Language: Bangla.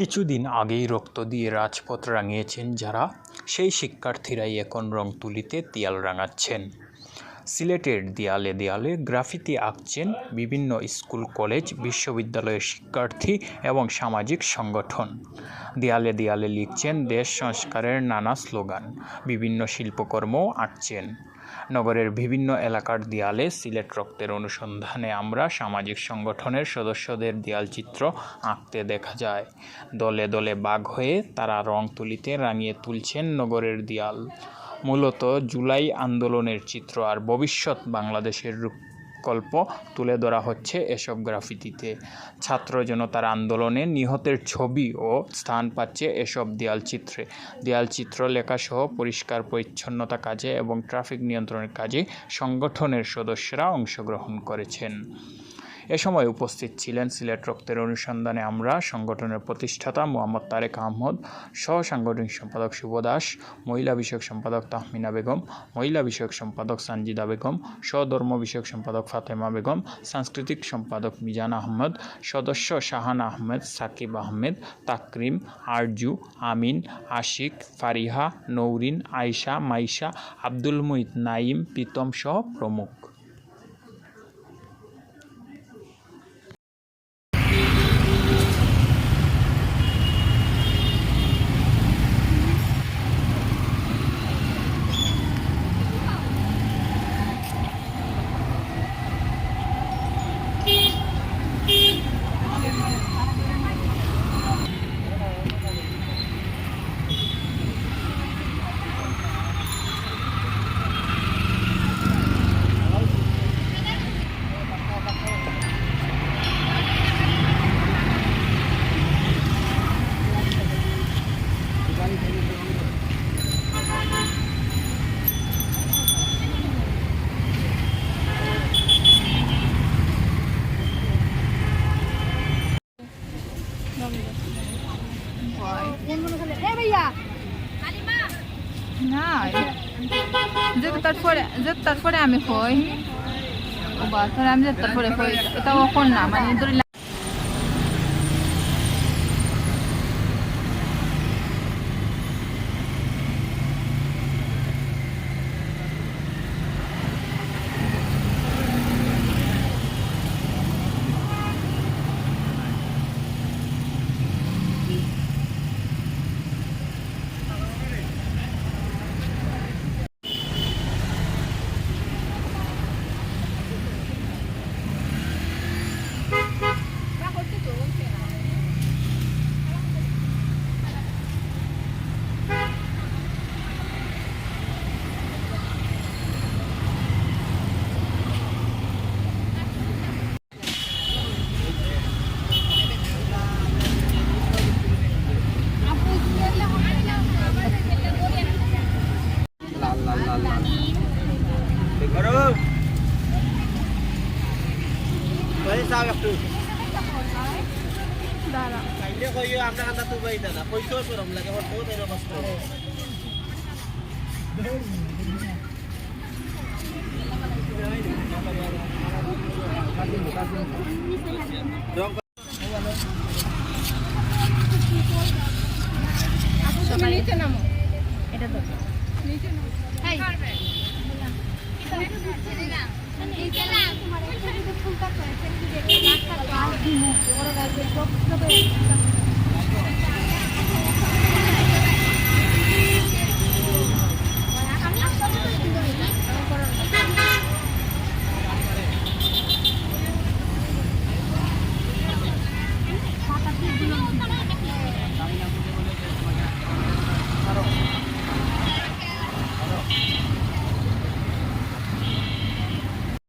কিছুদিন আগেই রক্ত দিয়ে রাজপথ রাঙিয়েছেন যারা সেই শিক্ষার্থীরাই এখন রং তুলিতে তিয়াল রাঙাচ্ছেন। সিলেটের দেয়ালে দেয়ালে গ্রাফিতি আঁকছেন বিভিন্ন স্কুল, কলেজ, বিশ্ববিদ্যালয়ের শিক্ষার্থী এবং সামাজিক সংগঠন। দেয়ালে দেয়ালে লিখছেন, দেশ সংস্কারের নানা স্লোগান। বিভিন্ন শিল্পকর্মও আঁকছেন। নগরের বিভিন্ন এলাকার দেয়ালে সিলেট রক্তের অনুসন্ধানে আমরা সামাজিক সংগঠনের সদস্যদের দেয়ালচিত্র আঁকতে দেখা যায়। দলে দলে বাঘ হয়ে তারা রং তুলিতে রাঙিয়ে তুলছেন নগরের দেয়াল। মূলত জুলাই আন্দোলনের চিত্র আর ভবিষ্যৎ বাংলাদেশের রূপকল্প তুলে ধরা হচ্ছে এসব গ্রাফিতিতে। ছাত্র জনতার আন্দোলনে নিহতের ছবি ও স্থান পাচ্ছে এসব দেয়ালচিত্রে। দেয়ালচিত্র লেখাসহ পরিষ্কার পরিচ্ছন্নতা কাজে এবং ট্রাফিক নিয়ন্ত্রণের কাজে সংগঠনের সদস্যরা অংশগ্রহণ করেছেন। এ সময় উপস্থিত ছিলেন সিলেট রক্তের অনুসন্ধানে আমরা, সংগঠনের প্রতিষ্ঠাতা মোহাম্মদ তারেক আহমদ সহ সাংগঠনিক সম্পাদক শুভ দাস, মহিলা বিষয়ক সম্পাদক তাহমিনা বেগম, মহিলা বিষয়ক সম্পাদক সানজিদা বেগম সহধর্ম বিষয়ক সম্পাদক ফাতেমা বেগম, সাংস্কৃতিক সম্পাদক মিজান আহমদ, সদস্য শাহান আহমেদ, সাকিব আহমেদ, তাকরিম, আরজু, আমিন, আশিক, ফারিহা, নৌরিন, আয়শা, মাইশা, আব্দুল মুহিত নাইম প্রীতম সহ প্রমুখ এ ভাইয়া না তারপরে তারপরে আমি হই বা তাহলে আমি তারপরে হই এটা এখন না মানে রং নিচে নামো। এটা তো একটা যদি ফুলটা করে